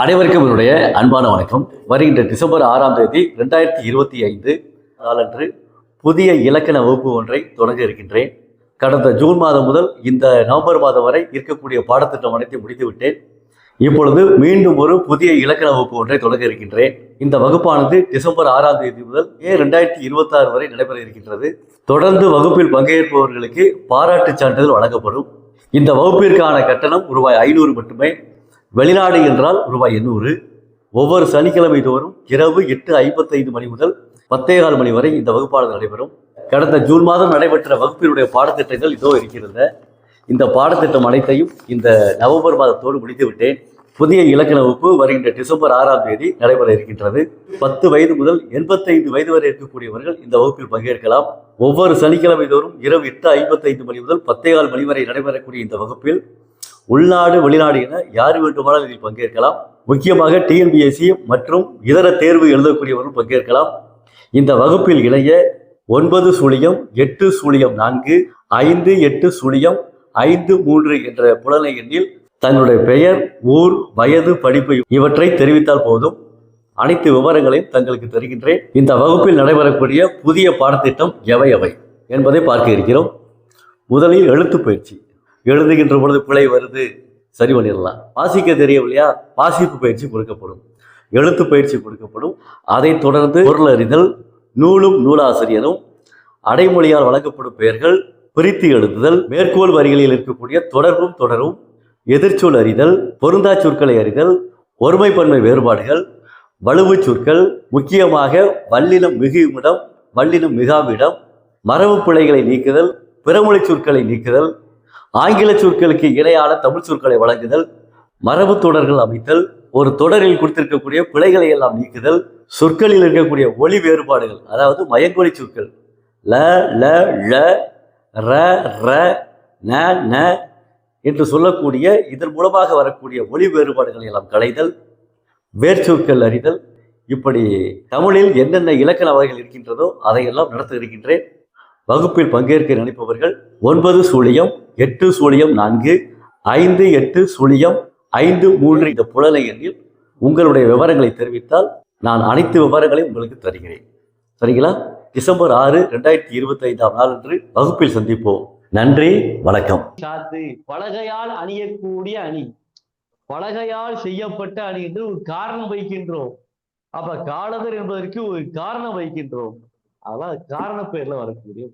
அனைவருக்கும் என்னுடைய அன்பான வணக்கம். வருகின்ற டிசம்பர் ஆறாம் தேதி ரெண்டாயிரத்தி இருபத்தி ஐந்து நாளன்று புதிய இலக்கண வகுப்பு ஒன்றை தொடங்க இருக்கின்றேன். கடந்த ஜூன் மாதம் முதல் இந்த நவம்பர் மாதம் வரை இருக்கக்கூடிய பாடத்திட்டம் அனைத்தையும் முடித்துவிட்டேன். இப்பொழுது மீண்டும் ஒரு புதிய இலக்கண வகுப்பு ஒன்றை தொடங்க இருக்கின்றேன். இந்த வகுப்பானது டிசம்பர் ஆறாம் தேதி முதல் ஏ ரெண்டாயிரத்தி இருபத்தாறு வரை நடைபெற இருக்கின்றது. தொடர்ந்து வகுப்பில் பங்கேற்பவர்களுக்கு பாராட்டுச் சான்றிதழ் வழங்கப்படும். இந்த வகுப்பிற்கான கட்டணம் ரூபாய் ஐநூறு மட்டுமே. வெளிநாடு என்றால் ரூபாய் எண்ணூறு. ஒவ்வொரு சனிக்கிழமை தோறும் இரவு எட்டு ஐம்பத்தைந்து மணி முதல் பத்தே கால் மணி வரை இந்த வகுப்பானது நடைபெறும். கடந்த ஜூன் மாதம் நடைபெற்ற வகுப்பினுடைய பாடத்திட்டங்கள் இதோ இருக்கிறது இந்த பாடத்திட்டம் அனைத்தையும் இந்த நவம்பர் மாதத்தோடு முடித்துவிட்டேன் புதிய இலக்கண வகுப்பு வருகின்ற டிசம்பர் ஆறாம் தேதி நடைபெற இருக்கின்றது. பத்து வயது முதல் எண்பத்தைந்து வயது வரை இருக்கக்கூடியவர்கள் இந்த வகுப்பில் பங்கேற்கலாம். ஒவ்வொரு சனிக்கிழமை தோறும் இரவு எட்டு ஐம்பத்தைந்து மணி முதல் பத்தேகால் மணி வரை நடைபெறக்கூடிய இந்த வகுப்பில் உள்நாடு வெளிநாடு என யார் வேண்டுமானால் இதில் பங்கேற்கலாம். முக்கியமாக டிஎன்பிஎஸ்சி மற்றும் இதர தேர்வு எழுதக்கூடியவர்கள் பங்கேற்கலாம். இந்த வகுப்பில் இணைய ஒன்பது சுழியம் எட்டு சுழியம் நான்கு ஐந்து எட்டு சுழியம் ஐந்து மூன்று என்ற புலனை எண்ணில் தங்களுடைய பெயர் ஊர் வயது படிப்பு இவற்றை தெரிவித்தால் போதும். அனைத்து விவரங்களையும் தங்களுக்கு தருகின்றேன். இந்த வகுப்பில் நடைபெறக்கூடிய புதிய பாடத்திட்டம் எவை எவை என்பதை பார்க்க இருக்கிறோம். முதலில் எழுத்து பயிற்சி. எழுதுகின்ற பொழுது பிழை வருது. சரி பண்ணிடலாம். வாசிக்க தெரியவில்லையா? வாசிப்பு பயிற்சி கொடுக்கப்படும். எழுத்து பயிற்சி கொடுக்கப்படும். அதைத் தொடர்ந்து பொருள் அறிதல் நூலும் நூலாசிரியரும் அடைமொழியால் வழங்கப்படும் பெயர்கள் பிரித்து எழுதுதல் மேற்கோள் வரிகளில் இருக்கக்கூடிய தொடர்பும் தொடரும் எதிர்ச்சொல் அறிதல் பொருந்தா சொற்களை அறிதல் ஒருமைப்பன்மை வேறுபாடுகள் வலுவுச் சொற்கள் முக்கியமாக வல்லினம் மிகுமிடம் வல்லினம் மிகாமிடம் மரபு பிழைகளை நீக்குதல் பிறமொழி சொற்களை நீக்குதல் ஆங்கில சொற்களுக்கு இணையான தமிழ் சொற்களை வழங்குதல் மரபு தொடர்கள் அமைத்தல் ஒரு தொடரில் கொடுத்திருக்கக்கூடிய பிழைகளை எல்லாம் நீக்குதல் சொற்களில் இருக்கக்கூடிய ஒளி வேறுபாடுகள் அதாவது மயங்கொலி சொற்கள். ல ல ழ ர ர ந ந என்று சொல்லக்கூடிய இதன் மூலமாக வரக்கூடிய ஒளி வேறுபாடுகளை எல்லாம் களைதல் வேர்ச்சொற்கள் அறிதல். இப்படி தமிழில் என்னென்ன இலக்கண வகைகள் இருக்கின்றதோ அதையெல்லாம் நடத்த இருக்கின்றேன். வகுப்பில் பங்கேற்க நினைப்பவர்கள் ஒன்பது சூழியம் எட்டு சூழியம் நான்கு ஐந்து எட்டு சூழியம் ஐந்து மூன்று இந்த புலனை எண்ணில் உங்களுடைய விவரங்களை தெரிவித்தால் நான் அனைத்து விவரங்களையும் உங்களுக்கு தருகிறேன். சரிங்களா? டிசம்பர் ஆறு ரெண்டாயிரத்தி இருபத்தி ஐந்தாம் என்று வகுப்பில் சந்திப்போம். நன்றி வணக்கம். சாத்து பலகையால் அணியக்கூடிய அணி. பலகையால் செய்யப்பட்ட அணி என்று ஒரு காரணம் வைக்கின்றோம். அப்ப காலதர் என்பதற்கு ஒரு காரணம் வைக்கின்றோம். அதெல்லாம் காரண பேர்ல வரக்கூடிய